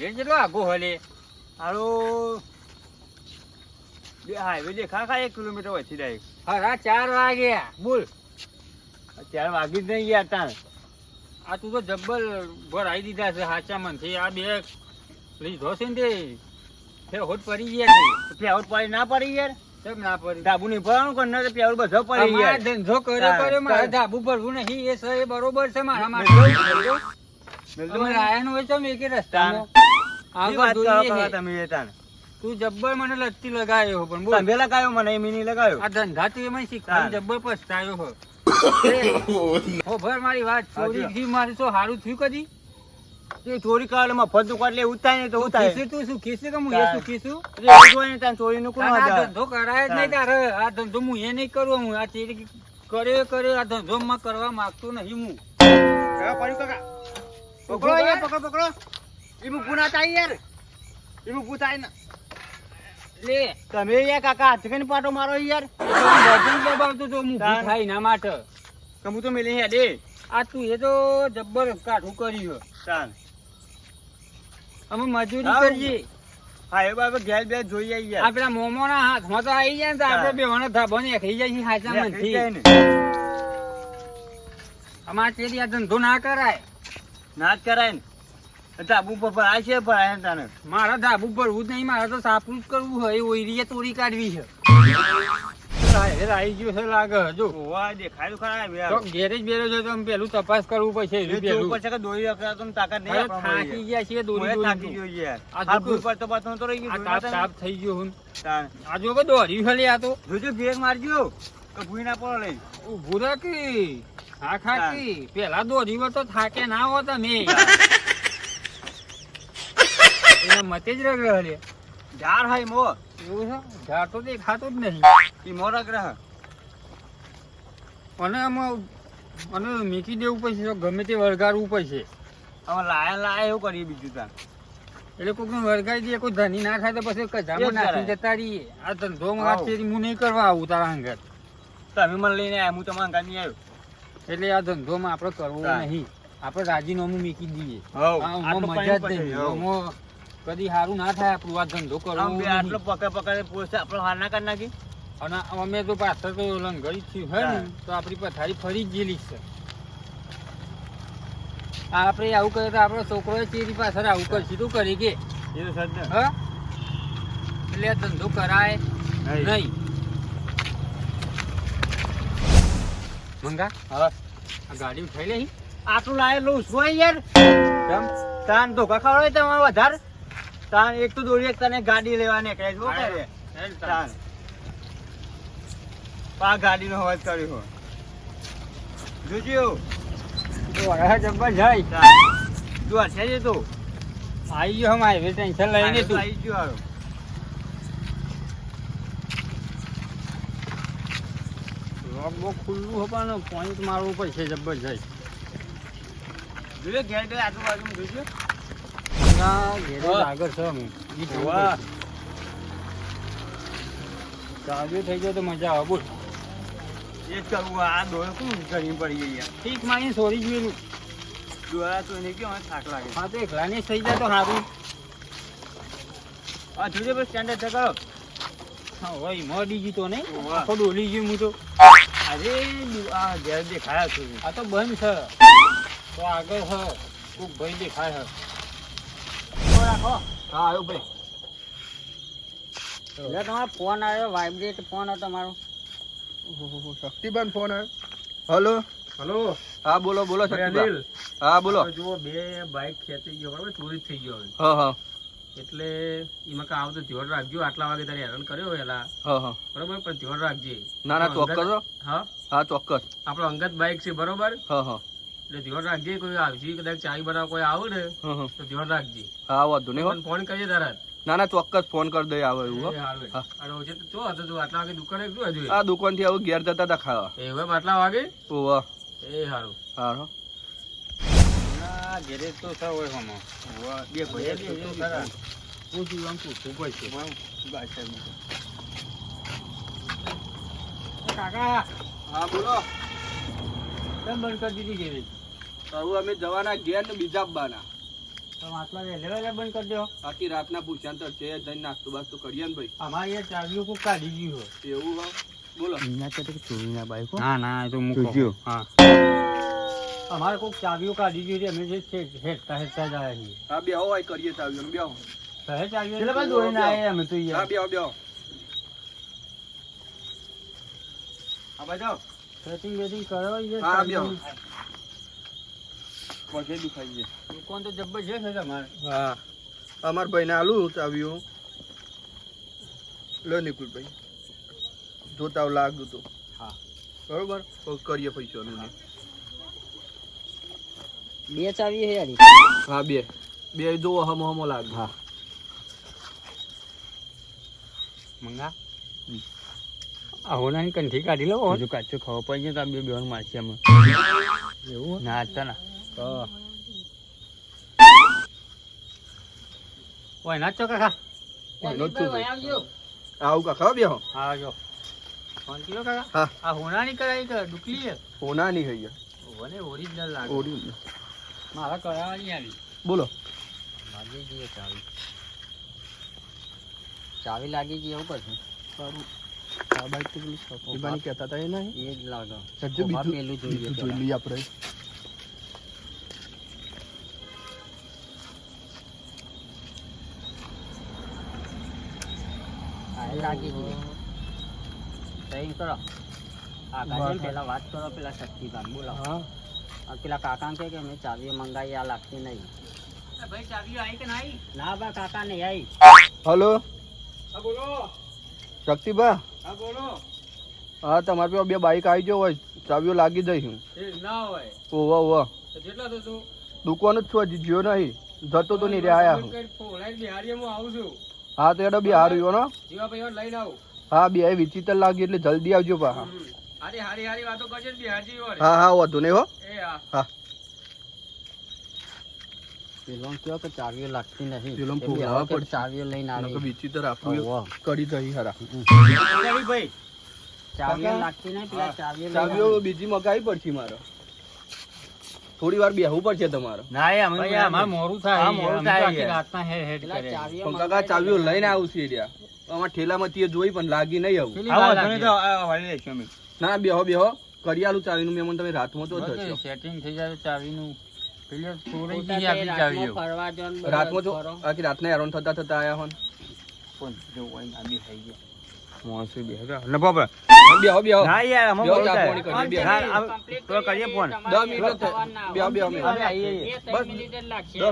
Highway કેટલો આગો હલે બે હાઈવે દેખા ખા એક કિલોમીટર વચ્ચે ડાયરેક્ટ હરા ચાર વાગ્યા બોલ. અત્યારે વાગી જ નહીં ગયા તાણ. આ તું તો જબ્બર ભરાઈ દીધા છે હાચા મનથી આ બે લીધો છે ને તે. તે હોટ પડી ગયા પ્યાવર પાડી ના પડી યાર? કેમ ના પડી? ધાબુ નહીં ભરવાનું કે ના પ્યાવર બધો પડી ગયા ધંધો કર્યો તાર- કર્યો મારે. તાર- ધાબુ ભરવું નહીં એ સર એ બરોબર છે મારા માટે. તો મેં જબ્બર મને લત્તી લગાવ્યો પણ બોલ. તમે લગાવ્યો મને એમ નહીં લગાયો. આ ધંધા તું એમાં શીખતા જબ્બર પસ્તાયો હો. હો ભર મારી વાત. ચોરી થી મારે તો સારું થયું કદી? તે ચોરી કાઢે મફત દુકાન એટલે ઉતાય તો ઉતાય ખીસું તું શું ખીસું કે હું એ શું એટલે એવું જોઈને ચોરી નું કોણ આ ધંધો કરાય જ નહીં તારે. આ ધંધો હું એ નહીં કરું હું આ ચેરી કર્યો કર્યો આ ધંધો માં કરવા માંગતો નહીં હું. કાકા, પડ્યું કાકા. પકડો યાર, પકડો, પકડો. ઈ મૂકવું ના થાય યાર. ઈ મૂકવું થાય ને. લે તમે યાર કાકા હાથ કરીને પાટો મારો યાર બધું દબાવતો તો હું તાર. થાય ના માટે કમુ તો મેલી હેડે આ તું એ તો જબ્બર કાઠું કર્યું ચાલ અમે મજૂરી. કરીએ હા એ બાબા ઘેર બે જોઈ આઈ યાર આપડા મોમો ના હાથમાં તો આવી જાય ને તો તાર. આપડે બેવાનો ધાબો ને ખાઈ જાય હાચા મનથી અમારે ચેરી આ ધંધો ના કરાય ના જ કરાય ને. ધાબુ પર આ છે ભરાય ને તને. મારા ધાબુ ભરવું જ નહીં મારે તો સાપરું જ કરવું હોય ઓઈરીએ તોડી કાઢવી છે. રાહે ગયું છે લાગે જો. ઓવા તો ખરા ગેરેજ બેરેજ હોય તો પેલું તપાસ કરવું પડશે એ પેલું. પડશે કે દોરી રખડા તો તાકાત નહીં થાકી ગયા છે દોરી થાકી ગયો યાર આ આ જો તો પાછું તો રહી ગયો તાપ તાપ થઈ ગયો હું. આ જો કે દોડ્યું છે લે આ તો. જોજો બ્રેક મારજો. કે ભૂઈ ના પડો લઈ રાખી હા ખાકી પેલા દોરી હોય તો થાકે ના હો તમે એના મતે જ રગ રહે ઝાડ હોય મો. એવું છે? ઝાડ તો દેખાતું જ નહીં. એ મો રગડા હે. અને આમાં અને મીકી દેવું પડશે તો ગમે તે વળગાડવું પડશે. હવે લાયા લાયા એવું કરીએ બીજું તાન એટલે કોઈક વળગાડી દે કોઈ ધની ના થાય તો પછી કજામાં નાખી જતા રહીએ. આ ધંધો. માં હું નહીં કરવા આવું તારા અંગત તમે મને લઈને આવ્યા હું તમારા ઘર નહીં આવ્યો. એટલે આ ધંધોમાં આપણે કરવો નહીં. આપણે રાજીનામું મૂકી દઈએ. મજા જ નહીં કદી સારું ના થાય આપણું આ ધંધો કરવો આટલો પકડ પકડે પોસ્ટ આપણો હાર ના કરી નાખી? અને અમે તો પાછળ તો લંગડી થયું હોય ને? તો આપણી પથારી ફરી ગયેલી છે. આ આપણે આવું કરીએ તો આપણો છોકરો ચેરી પાછળ આવું કરશે તું કરી કે. એટલે આ ધંધો કરાય નહીં. મંગા? હા. આ ગાડી ઉઠાઈ લે આટલું લાયા લઉં છું હો યાર. કેમ? તાન ધોકા ખવડાવે તમારો વધારે. તાન એક તો દોડી એક તને ગાડી લેવા નીકળે શું. કરે. તાન. આ ગાડીનો અવાજ કર્યો. જોજો જબ્બર જાય. તું હશે જ તો. આવી ગયો હમ હાઈવે ટેન્શન લઈને તું. આવી ગયો લોક બોક ખુલ્લું હપાનું પોઈન્ટ મારવું પડશે જબરજસ્ત. જોઈએ ઘેર ઘેર આજુબાજુ જોઈએ આગળ છો અમે. જોવું. ચાલ્યું થઈ ગયો તો મજા આવે. બોલ. એ જ કરવું આ દોડ શું ઘણી પડી ગઈ ઠીક માની સોરી જોયેલું દોરા તો એને કેવો થાક લાગે હા તો એકલા ને થઈ જાય તો સારું. આ જોજો બસ સ્ટેન્ડર્ડ કરો હા હોય મોડી જીતો નહીં. આખો ડોલી ગયું હું તો. અરે આ ઘેર દેખાયા છું. આ તો બંધ છે. તો આગળ છે કોક ભાઈ દેખાય છે રાખો. હા આવ્યો ભાઈ. એટલે તમારો ફોન આવ્યો વાઇબ્રેટ ફોન હતો તમારો શક્તિબાન ફોન આવ્યો. હલો? હલો? હા બોલો બોલો શક્તિબા હા બોલો. જુઓ બે બાઇક ખેંચી ગયો બરાબર? ચોરી થઈ ગયો હા હા. એટલે એમાં કાં આવતો ધ્યાન રાખજો. આટલા વાગે તારે હેરાન કર્યો એલા. હા હા. બરોબર? પણ ધ્યાન રાખજે. ના ના ચોક્કસ હા. હા? ચોક્કસ. આપણો અંગત બાઇક છે બરોબર? હા હા. એટલે ધ્યાન રાખજે કોઈ આવશે કદાચ ચાય બનાવ કોઈ આવે ને તો ધ્યાન રાખજે. હા વાંધો નહીં ફોન કરજે તરત ના ના ચોક્કસ ફોન કરી દઈ આવે એવું. અને ઓછે તો જો હતો તું આટલા વાગે દુકાને શું હજુ આ દુકાનથી આવું ઘેર જતા હતા ખાવા. એ હવે આટલા વાગે? ઓવા એ સારું હા. હો. ઘેરે તો છે હોય હમો બે ભાઈ તો ખરા. પૂછ્યું આમ પૂછવું પડશે કાકા. હા બોલો. કેમ બંધ કરી દીધી ઘેરે હવે અમે જવાના ઘેર ને બીજા બાના. બંધ કરી દો. આખી રાતના પૂછ્યા છે જઈને નાસ્તો બાસ્તો કરીએ ને ભાઈ. અમારે એ ચાવીઓ કાઢી ગયું હોય. એવું હોય? બોલો. ના ના એ તો મૂકો. હા. અમારે કોક ચાવીઓ કાઢી ગયું છે અમે જે છે હેરતા હેરતા જ આવ્યા છીએ. હા બે હોય કરીએ ચાવીઓ બે સહે ચાવીઓ એટલે બાજુ દોડીને આવ્યા અમે તો હા બે બે હા ભાઈ જાઓ. સેટિંગ વેટિંગ કરો યાર હા, બે. પગે દુખાઈ છે દુકાન તો જબ્બર છે છે તમારે? હા. અમાર ભાઈને આલું ચાવીઓ. લો નિકુલભાઈ. જોતા લાગતું તો. હા. બરોબર? કરીએ પૈસાનું ને બે ચાવી હે યારી. હા બે. બે જો હમો હમો લાગ. હા. મંગા? આ હોનાની કંઠી કાઢી લો હજુ કાચો ખાવા પડી તો આ બે બેવાનું મારશે અમે એવું ના હતા ના. ઓય નાચો કાકા? આવું કાકા બે હો હા જો. ફોન કર્યો કાકા? હા. કરાઈ ડુકલી હોના હૈયા. ઓને ઓરિજિનલ લાગે. ઓડી મારા કરાવવાની આવી? બોલો. લાગી ગઈ ચાવી. ચાવી લાગી ગઈ એવું કરશું? સારું. પેલું વાત કરો પેલા શક્તિભાઈ. બોલો. હા. આ પેલા કાકા કે મેં ચાવીઓ મંગાવી આ લાગતી નહીં. ભાઈ ચાવીઓ આવી કે ના ના બા કાકા નહીં આવી હલો? હા બોલો. શક્તિભા હા બોલો. હા તમારે પાસે બે બાઈક આવી ગયો હોય ચાવીઓ લાગી જઈ હું એ ના હોય. ઓવા ઓવા તો જેટલો તો તું. દુકાન જ છું હજી જ્યો નહીં. જતો તો નહીં રહ્યા હું ફોલાઈ આવું છું. હા તો એડો બી હારું રહ્યો ને જીવા ભાઈ લઈને આવું. હા બે વિચિત્ર લાગી એટલે જલ્દી આવજો પા હા હારી હારી હારી વાતો કરજે બિહારજી હા હા વાંધો નહીં હો. હા. હા પેલો કયો કે ચાવીઓ લાગતી નહીં. પેલો એ બી ફોલાવા હવે કે પડશે. ચાવીઓ લઈને નકર આવી. વિચિત્ર આપણું ઓવા. કરી જઈ હારા. ભાઈ. ચાવીઓ લાગતી નહીં પેલા ચાવીઓ ચાવીઓ બીજી મગાવી પડશે મારે. થોડી વાર બેહવું પડશે તમારે. ના એ અમે અમાર મોરું થાય. હા, મોડું થાય આખી રાતના હેડ હેડ કરે ચાવીઓ પણ કાકા મંગાવી ચાવીઓ લઈને આવું. છે રહ્યા અમારા ઠેલામાંથી એ જોઈ પણ લાગી નહીં આવું. ના બેહો બેહો. કરિયાલું ચાવીનું મેમન તમે રાતમાં તો થશો સેટિંગ થઈ જાય ચાવીનું. રાતમાં રાતમાં આખી રાતના હેરાન થતા થતા આયા હોન. કોણ? જો હોય ને આબી થઈ ગયા મોસી બે હતા. ને યાર, અમે બોલતા. હા, તો કરીએ ફોન. મિનિટ જ. અમે આવીએ. બસ.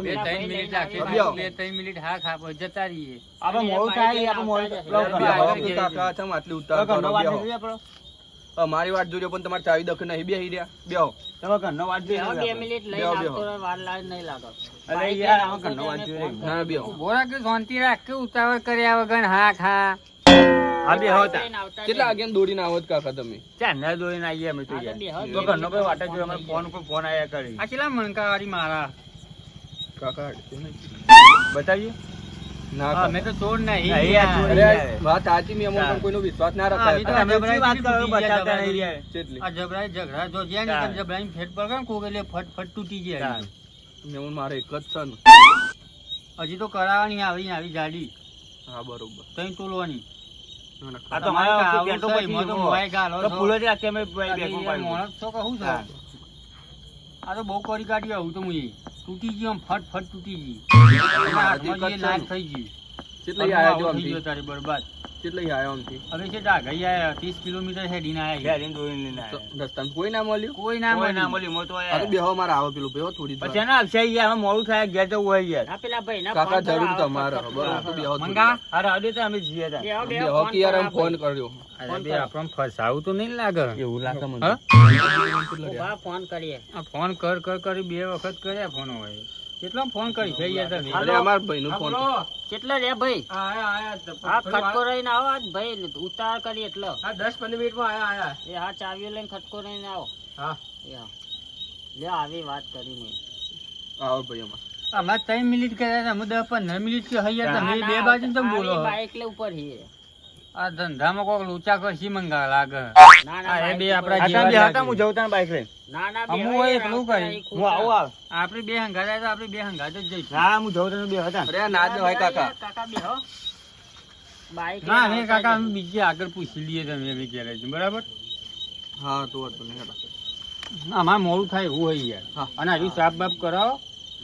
બે ત્રણ મિનિટ રાખીએ બે ત્રણ મિનિટ હા ખા જતા રહીએ. આપણે મોડું થાય, મોડું કાકા આટલી ઉતાર કરો, અમારી વાત જોજો પણ તમારે ચાવી દખ નહીં બેહી રહ્યા બેહો તમે ઘરનો વાત જોઈએ બે મિનિટ લઈ આવતો વાર લાગે નહીં લાગે. અરે યાર, આમાં ઘરનો વાત જોઈએ. ના બેહો બોરા કે શાંતિ રાખ કે ઉતાવળ કર્યા વગર હા ખા હા, બેહો તા. કેટલા. આગેન દોડીને આવો કાકા તમે ચા ના દોડીને આવીએ અમે તો યાર. બેહો, તો ઘરનો કોઈ વાત જ મિનિટ અમે ફોન પર ફોન આયા કરી. આ કેટલા મણકા વાળી મારા કાકા બતાવીએ? ના મેં તો ચોર નહીં નહીં, યાર, ચોર અરે યાર. વાત સાચી મેં અમુક કોઈનો વિશ્વાસ ના હા, એ તો રખાય અમે વાત કરો, બતાવતા નહીં જબરાઈ. યાર. આ જબરાઈ ઝઘડા જો જ્યાં ને ચાલ. ફેટ પર કોક એટલે ફટ ફટ તૂટી જાય. ચાલ. મારે એક જ છે ને. હજી તો કરાવવાની આવી આવી જાડી હા બરોબર. તઈ તોલવાની. આ તો મારા પેટો પછી તો એવો. ગાલો તો ફૂલો જ રાખીએ અમે બે- આ તો કહું છું. આ બહુ કરી કાઢ્યું આવું તો મુએ તૂટી ગયો આમ ફટ ફટ તૂટી ગઈ. નાશ થઈ ગયું. કેટલી આયા જો તારી બરબાદ. ચેટલી આયા આમથી? હવે છે તા ગઈ આયા ત્રીસ કિલોમીટર હેડીને આયા હેડીને દોરીને લઈને તો આયા. રસ્તામાં કોઈ ના મળ્યું? કોઈ ના મળ્યું ના મળ્યું. મોટો આ તો બેહો મારા આવો પેલું બેહો થોડી પછી. એના આવશે યાર, અમે મોડું થાય ઘેર જવું હોય યાર. આ પેલા ભાઈ કાકા જરૂર તમારે બરોબર તો બેહો મંગા અરે અડે તો અમે જઈએ તા બેહો કે યાર આમ ફોન કર્યો. અરે બે આપણને ફસાવું તો નહીં લાગે. એવું લાગે મને. હા? ફોન કરીએ. આ ફોન કર કર કરી બે વખત કર્યા ફોન હોય. કેટલો ફોન કરી? છે યાર તમે અરે અમાર ભાઈનો ફોન કેટલા રે ભાઈ? આયા આયા હા ખટકો રહીને આવો આજ ભાઈ ઉતાર કરી એટલો. હા દસ પંદર મિનિટમાં આયા આયા. એ હા ચાવીઓ લઈને ખટકો રહીને આવો. હા. લે આવી વાત કરી મેં. આવો ભાઈ અમાર. મિનિટ કર્યા હતા મુદ્દા દસ પંદર મિનિટ કે હૈયા તમે બે બાજુ તમે બોલો. બાઈક લે ઉપર હી. આ ધંધામાં કોક લોચા કરશી મંગા લાગે? ના એ બે આપડા જીવા બે હતા હું. જઉં તને બાઈક લઈને. ના ના હું એકલું હોય હોય. કરી. હું આવું આવ. આપડી બે હંગાત તો આપડી બે હંગાત જ જઈશું. હા હું જઉં તને બે હતા. અરે ના જવાય કાકા કાકા. બેહો બાઈક ના હે. કાકા જજો. અમે બીજે આગળ પૂછી લઈએ તમે અમે ઘેરે બરાબર? હા તો નહીં. અમારે મોડું થાય એવું હોય યાર. અને હજુ સાફ બાફ કરાવો.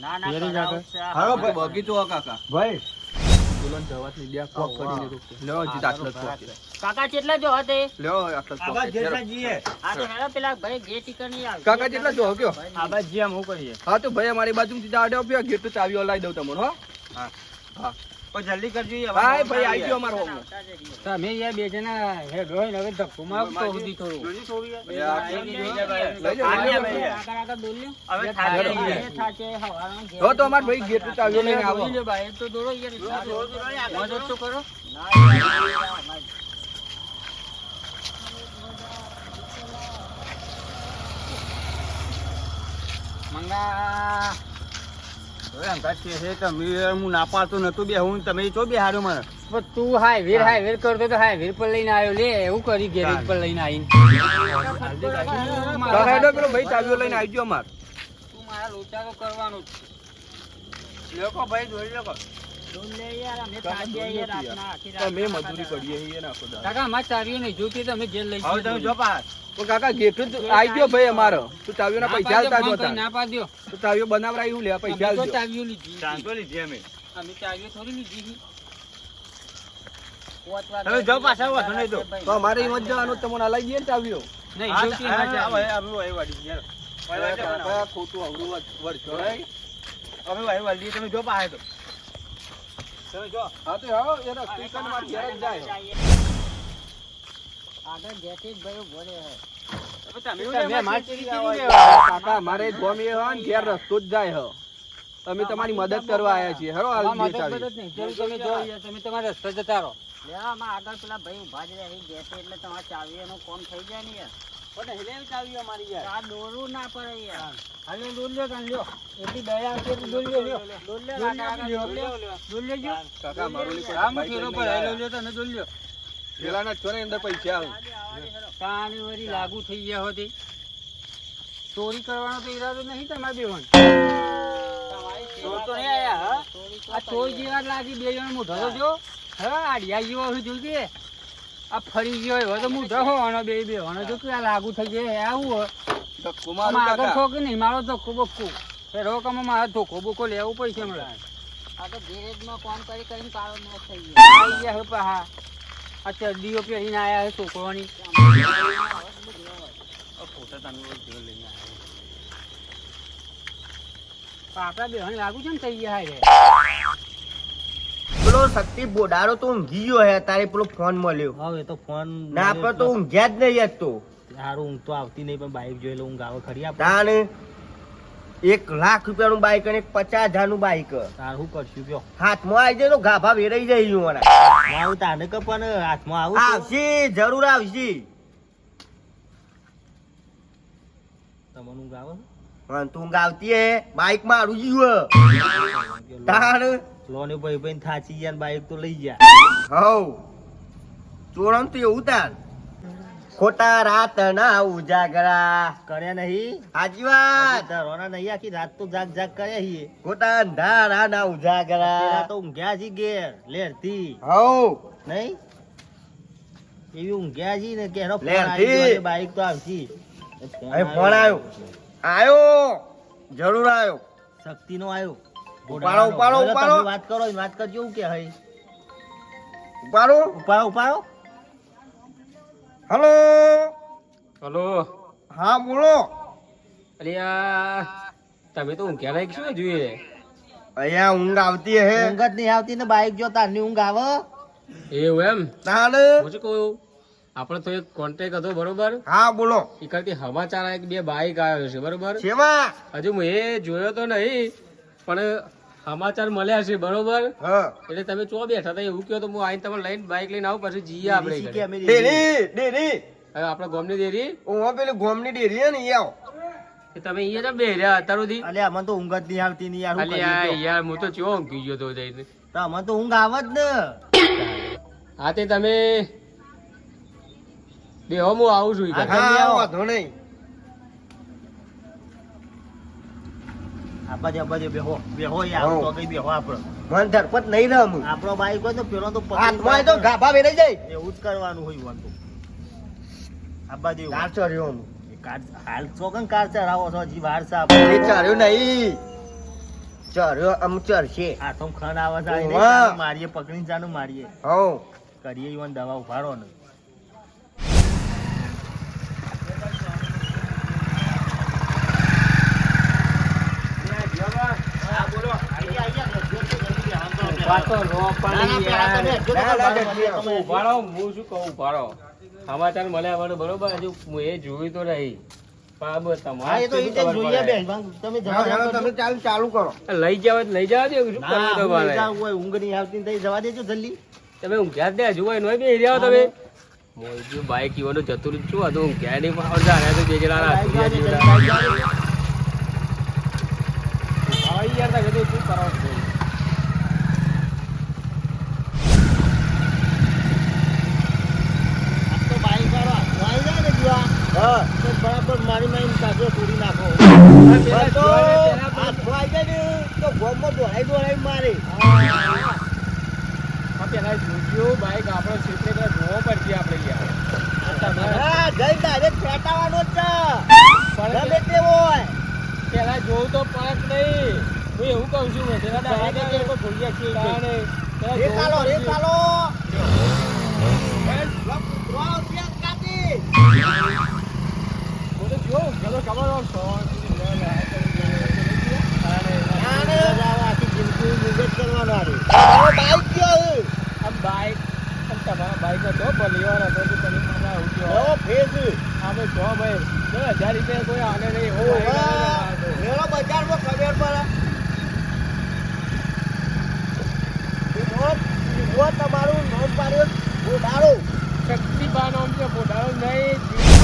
ના ના જ બગીચો કાકા. ભાઈ બોલો ને જવાતની બે કોક કરીને રોકે. લ્યો જી આટલો જ કાકા કેટલા જો હતે? લ્યો આટલો જ કોક આબા જેટલા. જીએ. આ તો હેડો પેલા ભાઈ ગે ટીકર નહીં આવે. કાકા કેટલા જો કયો? આ બસ જે હું કરીએ. હા તો ભાઈ અમારી બાજુ સીધા આડે પ્યો ગેટ તો ચાવીઓ ઓલાઈ દઉં તમને હો. હા. હા. જલ્દી કરજો ભાઈ ભાઈ આવી ગયો અમારો. તમે યાર બે જણા હેડ હોય હવે ધક્કો મારો સુધી થોડું. હવે તો અમાર ભાઈ ગેટ તો લઈને આવો. ભાઈ, તો દોરો યાર. મદદ તો કરો. મંગા હવે અંગાત કે છે તમે હું ના પાડતો નતો બે હું તમે ચો બે હાર્યો મને. પણ તું હાય હાઈવે કરતો તો હાઈવે પર લઈને આવ્યો લે એવું કરી ગેરેજ પર લઈને આવીને. કાકા પેલો ભાઈ ચાવીઓ લઈને આવી ગયો અમાર. તું મારા લોચા તો કરવાનો લોકો ભાઈ જોઈ લોકો મજૂરી કરીએ છીએ ને કાકા ચાવીઓ નહીં જોતી તમે જેલ લઈ હવે તમે જો. પાસ તો કાકા ગેટ આવી ગયો ભાઈ અમારો. તું ચાવીઓના પૈસા આલતા જો તાર. ના પાડ્યો. તો ચાવીઓ બનાવરાય એવું લે પૈસા આલજો ચાવીઓ લીધી શાંતો લીધી અમે. અમે ચાવીઓ થોડી લીધી છે. પોચ વાગે તમે જાઓ પાછા, વાંધો નહીં તો. તો અમારે એમ જ જવાનું તમને ને ચાવીઓ. નહીં જોતી. હવે અમે યાર. ખોટું વાહી વાળી તમે જો પાસે તો. તમે જો હા તો આવો એ રસ્તે કન ઘેર જાય આગળ જેથી ભાઈ ઊભો રહે. હવે તમે તમે અમારે ચીરી ચીરી આવો. લેવા. કાકા મારે ગોમ હોય ને ઘેર રસ્તો જ જાય હ તમે તમારી મદદ કરવા આવ્યા છીએ હેરો અમારે મદદ નહીં. તમે જો તમે તમારા રસ્તે જતા રહો આમાં આગળ પેલા ભાઈ ઊભા જ રહે, ગેસે એટલે તમારે ચાવીઓનું કોમ થઈ જાય ને યાર. પણ હેલે ચાવી અમારી યાર. આ દોરવું ના પડે યાર. હાલો દોર લ્યો લ્યો. એટલી દયા આવતી એટલે દોર લ્યો લ્યો. દોર લે, દોર કાકા, લ્યો, કાકા, લ્યો, દોર લે. દોર લેજો કાકા મારું લીધું આમ ફેરો પર હાલો લ્યો તમે દોર પેલાના અંદર પૈસા આવે. કાને વળી લાગુ થઈ ગયા હોતી. ચોરી કરવાનો તો ઈરાદો નહીં તમારે બેવન. ચોર તો નહીં આયા હા? ચોરી તો આ ચોર જેવા લાગી બે જણ મોઢો જો. હા આડિયા જેવા હોય જોજે આ ફરી ગયો હોય તો મોઢો હોવાનો બે બે હોવાનો જો કે આ લાગુ થઈ જાય આવું હોય. ધક્કો મારું આગળ છો કે નહીં? મારો ધક્કો બક્કો ફેરો કમો મારે ધોકો બોકો લેવું પડશે હમણાં આ તો ગેરેજમાં કોમ કરી કરીને કાળો મેચ થઈ ગયો. આવી ગયા હે પાહા આ ચડ્ડીઓ પહેરીને આયા હે છોકરોની ફોટા તમે લઈને આપડા બે લાગુ છે ને થઈ ગયા હે? પેલો શક્તિ બોડારો તો ઊંઘી ગયો હે તારે પેલો ફોન મળ્યો. હવે તો ફોન ના આપડે તો ઊંઘ્યા જ નહીં આજ તો. સારું ઊંઘ તો આવતી નહીં પણ બાઈક જોઈ લો ઊંઘ આવે ખરી આપણે? એક લાખ રૂપિયાનું બાઈક અને એક પચાસ હજારનું બાઈક તાર કરશું કયો? હાથમાં આવી જાય તો ગાભા વેરાઈ જાય હું મારા આવું તાને કે પણ હાથમાં આવું આવશે જરૂર આવશે. તમને ઊંઘ આવે? હા તું ઊંઘ આવતી હે બાઈક મારું જીવ તાણ લોને ભાઈ ભાઈ થાચી ગયા ને બાઈક તો લઈ ગયા. હવ. ચોરણ તો તાણ ખોટા રાત ના ઉજાગરા. કર્યા નહીં. હાજી વાત ધરોના નહીં આખી રાત તો જાગ જાગ કર્યા છીએ ખોટા અંધારા ના ઉજાગરા. તો ઊંઘ્યા છી ઘેર લેરથી. હવ. નહીં? એવી ઊંઘ્યા છી ને કે ને બાઈક તો આવશી ફોન આવ્યો. આયો જરૂર આવ્યો. શક્તિ નો આવ્યો. ઉપાડો, ઉપાડો, ઉપાડો. વાત કરો વાત કરજો કે હઈ ઉપાડો. ઉપાડો ઉપાડો. હલો. હલો. હા બોલો. અરે તમે તો ઊંઘ્યા લાયક શું જોઈએ. અહીંયા ઊંઘ આવતી હે. ઊંઘ જ નહીં આવતી ને બાઈક જો તારની ઊંઘ આવે. એવું એમ? તાણ. હું શું કહું? આપણે તો એક કોન્ટેક હતો બરોબર? હા બોલો. એ કરતી સમાચાર એક બે બાઈક આવ્યો છે બરોબર? સેવા. હજુ હું એ જોયો તો નહીં પણ સમાચાર મળ્યા છે બરોબર? હા. એટલે તમે ચો બેઠા હતા એવું કયો તો હું આઈને તમે લઈને બાઈક લઈને આવું પછી જઈએ આપણે. ડેરી. ડેરી? હવે આપણે ગામની દેરી ઓમાં પેલી ગોમની ડેરી હે ને આવો. તમે અહીંયા જ બે રહ્યા અત્યાર સુધી અલ્યા અમને તો ઊંઘ જ નહીં આવતી નહીં યાર અલે અલી યાર હું તો ચો ઊંઘી ગયો તો જઈને. તો? તો અમને તો ઊંઘ આવે જ ને. હા તે તમે બે હું આવું છું હા. વાંધો નહીં. આ બાજુ આ બેહો. બેહો યાર તો કઈ બેહો આપણો. મન ધરપત નહીં રહ હું આપણો બાઈક હોય તો પેલો તો પકડી હાથમાં તો ગાભા વેરાઈ જાય. એવું જ કરવાનું હોય વન તો આ બાજુ એવું. કાર ચડ્યો હું હાલ કાર- હાલ કાર ચડાવો છો? હજી વાર છે એ ચડ્યો નહીં. ચડ્યો આમ ચડશે હાથોમ ખણ આવે છે આ મારીએ પકડીને ચાનું મારીએ. હઉ. કરીએ ઈવન દવા ઉભારો ને વાતો નો પડી યાર. હું શું કહું સમાચાર મળ્યા વગર બરોબર હજુ હું એ જોયું તો નહીં. દો લઈ જાવ લઈ જવા દો શું કરવું ઊંઘ નહીં આવતી જવા દેજો જલ્દી. તમે ઊંઘ્યા જ નહીં, જોવાય નો રહ્યા તમે. મોજુ બાઈક ઈવાનું જતું રહ્યું છું હતું ઊંઘ્યા નહીં પણ આવડતા તો બે સુર્યા જેવડા. યાર તમે શું કરો છો? આ તો બાઈક વાળો હાથમાં આવી જાય ને જુआ, હા તો બરાબર મારી મારીને કાચો તોડી નાખો તો હાથમાં આવી જાય ને તો ગોમમાં દોડાઈ દોડાઈ મારે આ પેલા જોજો બાઈક આપણો ક્ષેત્રે પેલા જોવો પડશે આપણે યાર આ હા જઈ ડાયરેક્ટ જ પણ ગમે હોય પેલા જોવું તો જ નહીં હું એવું કહું છું મેં પેલા ડાયરેક્ટ ભૂલી જાય છે. રે ચાલો રે પડશે. ચાલો હું તો બાઈક તમારા બાઈક હતો ભલીવાર હતો તો તમે મને જો હજાર રૂપિયા કોઈ આને નહીં તો મેળો બજારમાં ખબર પડે તમારું નોંધ પાડ્યો ગોડાળો. શક્તિબાનો છે, પોતાનો નહીં.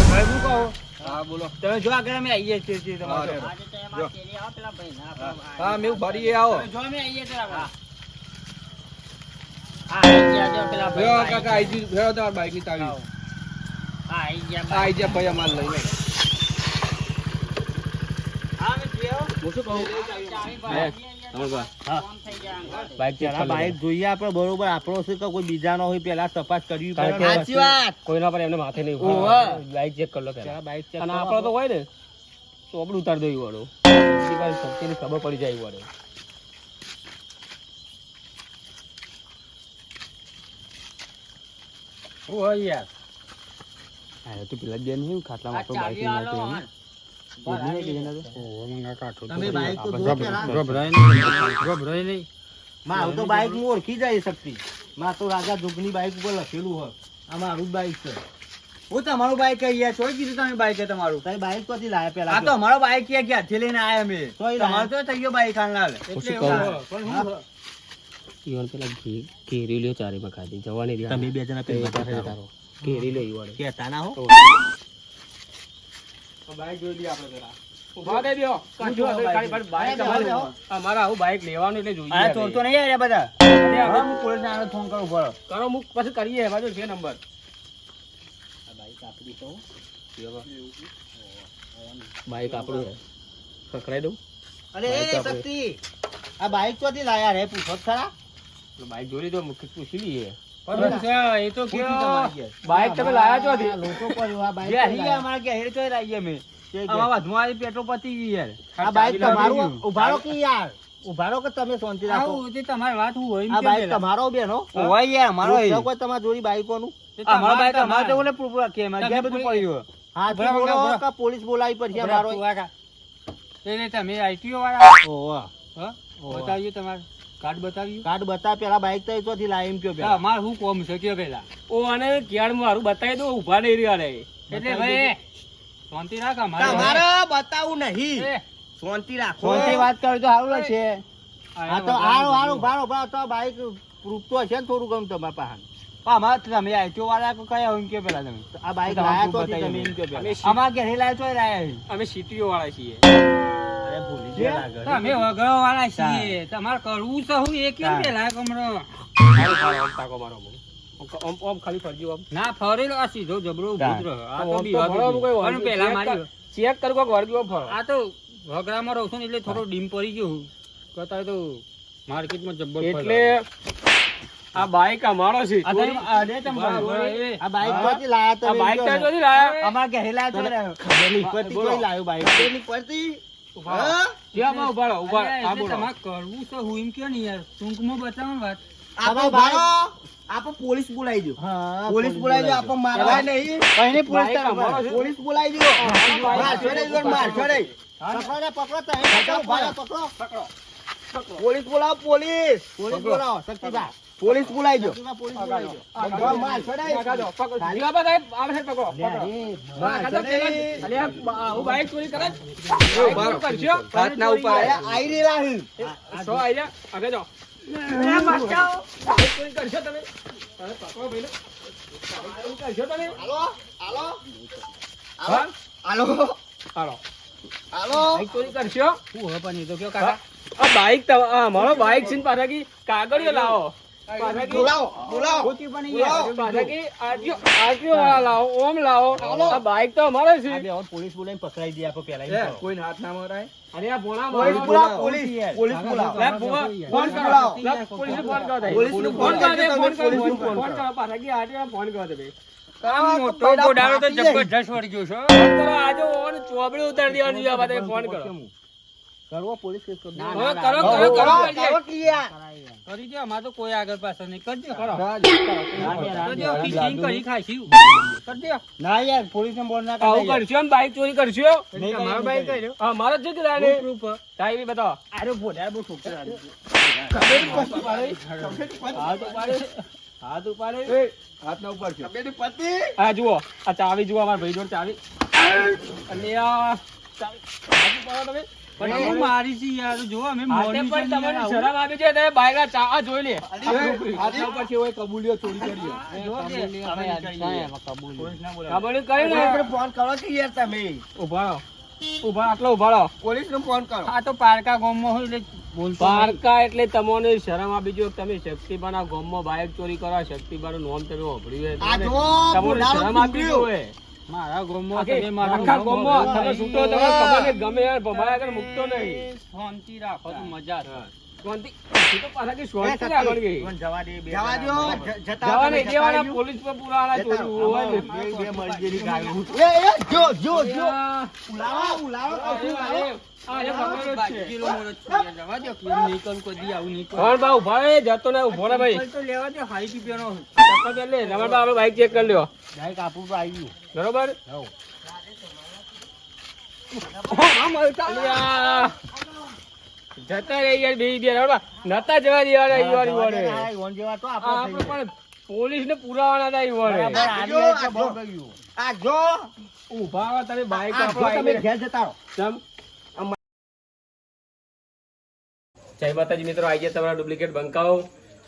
હું કહું હા બોલો. તમે જો આગળ અમે આવીએ છીએ છીએ તમારે હા, આજે તો એમાં કેરી આવો પેલા ભાઈ ના પેલા હા મેં ભરીએ આવો. જો અમે આવીએ જરા હા. ગયા કાકા ભેળો બાઈકની હા આઈ ગયા ભાઈ અમારે લઈ લે હા અમે જીઓ હું શું કહું. બાઈક પેલા કરી બાઈક લેજો. જોઈએ આપણે બરોબર. આપણો છે કે કોઈ બીજાનો હોય પેલા તપાસ કરવી પડે. કે સાચી વાત. કોઈના પર એમને માથે નહીં બાઈક ચેક કરી લો પેલા. બાઈક અને આપણો તો હોય ને તો આપણે ઉતાર દઈ વાળો. શક્તિની ખબર પડી જાય વાળો. હોય યાર. હા તો પેલા બેન ખાટલા ખાટલામાં મારું તો બાઈક હું ઓળખી જાય શકતી માર તો રાજા જોગની બાઈક ઉપર લખેલું હોય આ મારું બાઈક છે હું તમારું બાઈક કઈ યાર કીધું તમે બાઈક તમારું તારી બાઈક ક્યાંથી લાયા પેલા આ તો અમારો બાઈક ક્યાં ક્યાંથી લઈને આયા અમે. તમારો તો થઈ ગયો બાઈક ઈવન પેલા ઘેરી લ્યો ચારેમાં ખાધી જવાની તમે બે જણા પેલા ઘેરી લ્યો ઈ વાળો. કહેતા ના હો બાઈક જોઈ લઈએ આપણે પેલા. ઊભા થઈ દ્યો. હું જો જોવા હવે બાઈક ખાલી બાઈક જોવા. તમારે લેવો. અમારે આવું બાઈક લેવાનું એટલે જોઈએ આ ચોર તો નહીં આવ્યા બધા. હા, હું પોલીસને આનો ફોન કરું પડો કરો મુક પછી કરીએ. એમાં છે નંબર. બાઈક આપણું પકડાઈ દઉં. અરે એ શક્તિ. આ બાઈક ક્યાંથી લાયા રે પૂછો તો ખરા. તો બાઈક જોઈ લીધો પૂછી લઈએ. એ. બાઈક તમે લાયા છો લોકો કે પેટ્રોલ પતી યાર. આ બાઈક તમારું ઉભારો કે યાર? ઉભારો કે તમે શાંતિ રાખો? તમારી વાત હું હોય આ બાઈક તમારો બેનો. હોય યાર અમારો કોઈ તમારી જોડી બાઈકોનું. અમારો બાઈક અમારે તો ઓલે proof રાખીએ અમારે બધું પડ્યું હા બોલો બરાબર. કે પોલીસ બોલાવી પડશે બરાબર, અમારો તમે આઈટીઓ વાળા. ઓહો. હા? ઓહો. બતાવ્યું તમારે. કાર્ડ બતાવ્યું? કાર્ડ બતાવ પેલા બાઈક તો ચોથી લાઈમ કયો હા, પેલા અમારે શું કોમ છે કયો પેલા? ઓ અને ક્યાર મારું બતાવી દો ઊભા નહીં રહ્યા રે. એટલે ભાઈ શાંતિ રાખ મારે. તમારે બતાવું નહીં. શાંતિ રાખો. શાંતિ વાત કરો તો સારું લાગશે. હા તો હારું હારું ભારો ભારો તો બાઈક પ્રૂફ તો હશે ને થોડું ગમ તમારા પાસે. અમારે તમે વાળા કયા હોય પેલા તમે? આ બાઈક લાયા તો તમે એમ કયો પેલા. અમે અમારા ઘરે લાવ્યા ચોય લાયા અમે સીટીઓ વાળા છીએ. ભૂલી ગયા લાગે. તમે વગડો છીએ. તમારે કરવું છે હું એ કેમ પેલા કમરો. સારું સારું તાકો મારો ઓમ ઓમ ખાલી ફરજી ઓમ ના ફરેલો આ સીધો જબરો ઊભો રહ્યો. આ તો બી તો વાતો ફરો, બી. કોઈ વાંધો અને નહીં. પહેલા ચેક મારી ચેક કર કોક વર્ગી ઓમ આ તો વગડામાં રહું છું ને એટલે થોડો ડીમ પડી ગયો હું. તો માર્કેટમાં જબ્બર એટલે આ બાઈક અમારો છે. આ બાઈક ક્યાંથી લાયા તમે બાઈક લાયા? અમારા ઘરે લાયા ખબર નહીં પડતી કોઈ લાયું બાઈક પડતી? હા? જ્યાં માં ઊભા રહો, ઊભા રહો. અરે, આ એટલે બોલો. તમારે કરવું છે હું એમ કયો ને યાર ટૂંકમાં બતાવો ને વાત. આપો ભારો આપો પોલીસ બોલાવી દો. હા પોલીસ બોલાવી દો આપો મારવા નહીં. પોલીસ. બોલાવી દો. મારશો નહીં, પકડો. પોલીસ બોલાવો પોલીસ. પોલીસ બોલાવો, શક્તિભાઈ. પોલીસ સાહેબ, પકડો, હા, પેલા જ. અલ્યા, બા- હું બાઈક ચોરી કરે જ. બાઈક ચોરી કરશો? હાથ ના ઉપાડે. આઈ રહેલા છે. સો આઈ જા, આગળ જાઓ. કરશો તમે? પકડો ભાઈને. કરશો તમે? હાલો હાલો હાલો હાલો. હાલો બાઈક ચોરી કરશો? શું પણ એ તો કયો કાકા બાઈક મારો બાઈક છે પાછા કાગળિયો લાવો બાઈક તો અમારે છે. પોલીસ બોલાવીને પકડાઈ પહેલા એમ કહો. કોઈને હાથ ના મરાય. અરે આ ભોળા પોલીસ પોલીસ પોલીસ ફોન કરો બોલાવો. લે, પોલીસને ફોન કરો તાઈ. પોલીસને ફોન કરો ફોન કરો ફોન કરો પાછા આરટીઓ ફોન કરો આ મોટો ગોડાળો તો. જબરજસ્ત વળી ગયો છે આજે ઓન ચોબડી ઉતારી દેવાની છે ફોન કરો. કરવો પોલીસ કેસ કરો. કરો કરો કરો. કરો દો અમારે તો કોઈ આગળ પાછળ નહીં. કરજો કરો. કરજો ખીચડી કરી. ખાઈશું કરજો ના યાર પોલીસને બોલ ના આવું કરતા એમ? બાઈક ચોરી કરશો નહીં, તમારો બાઈક કર્યો. હા મારો જ છે કે તારે? પ્રૂફ તાઈ બતાવો. અરે ભોળા બહુ ઠોકર આવી. હાથ ઉપાડે. હાથ ઉપાડે. હાથ ના ઉપાડશો. તબિયત પતિ. આ જુઓ આ ચાવી જુઓ અમારા ભાઈ જોડે ચાવી. અને આ ચાવી. હાથ ઉપાડો તમે. પણ હું મારી છે યાર જો અમે હાથે પણ તમને શરમ આવી. છે તમે બાઈકના ચા જોઈ લે. હાથના ઉપર છે હોય કબૂલ્યો ચોરી કરી જો દે. તમે યાર કાંઈ એમાં કબૂલ નહીં. ખબર કરી ને ફોન કરો કે યાર તમે? ઊભા ઊભા આટલો પોલીસને ફોન કરો. આ તો પારકા ગામમાં હોય એટલે પારકા એટલે તમને શરમ આપી જો તમે શક્તિબાના ગામમાં બાઈક ચોરી કરવા શક્તિબાનું નામ તમે વાપર્યું હોય જો તમને શરમ આપી. હોય મારા આખી- તમે મારા ગામમાં તમે છૂટો તમે ગમે યાર ભમાયા આગળ મૂકતો નહીં. શાંતિ રાખો મજા છે શાંતિ છૂટો પાછા કે શાંતિ આગળ ગઈ જવા દે જવા દ્યો, જવા તમે દેવાના પોલીસ પર પુરાણા ચોરી હોય બે બે ગાયો. એ એ જો જો જો આ- ઉલાવો ઉલાવો કશું ઉલાવો. આ એ પકડેલો જ છે. બાજરીનો મોરો છે યાર. જવા દો કેમ નહીં કરું કોઈ દી આવું નહીં કરું. રમણ બા ઊભા રહે જતો ને ઊભો રહે ભાઈ ચપ્પલ તો લેવા દો હાઈ પીપીનો ચપ્પલ પહેર લે રમણ બા આપણે બાઈક ચેક કરી લ્યો બાઈક આપું આવી ગયું. બરોબર. જતા રહી યાર બે બે રડવા નતા જવા દેવાના ઈ વાળી. દે, ઓન જેવા તો આપણે આપણે પણ પોલીસ ને પુરાવાના હતા ઈ જો, આ જો. ગયું. આ જો ઊભા રહો તમે બાઈક આ આપણો જો આઈને. તમે ઘેર જતા રહો ચમ. જય માતાજી મિત્રો આવી ગયા તમારા ડુપ્લિકેટ બંકાઓ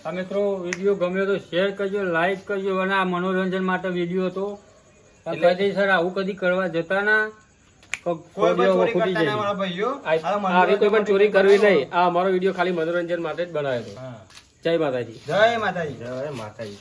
આ મિત્રો વીડિયો ગમ્યો તો શેર કરજો લાઈક કરજો અને આ મનોરંજન માટે વીડિયો હતો સર આવું કદી કરવા જતા ના કોઈ પણ ચોરી ખૂટી કરતા જાય. ના મારા ભાઈઓ. આ આવી કોઈ પણ ચોરી કરવી નહીં. આ અમારો વીડિયો ખાલી મનોરંજન માટે જ બનાવ્યો હતો. જય માતાજી. જય માતાજી. જય માતાજી.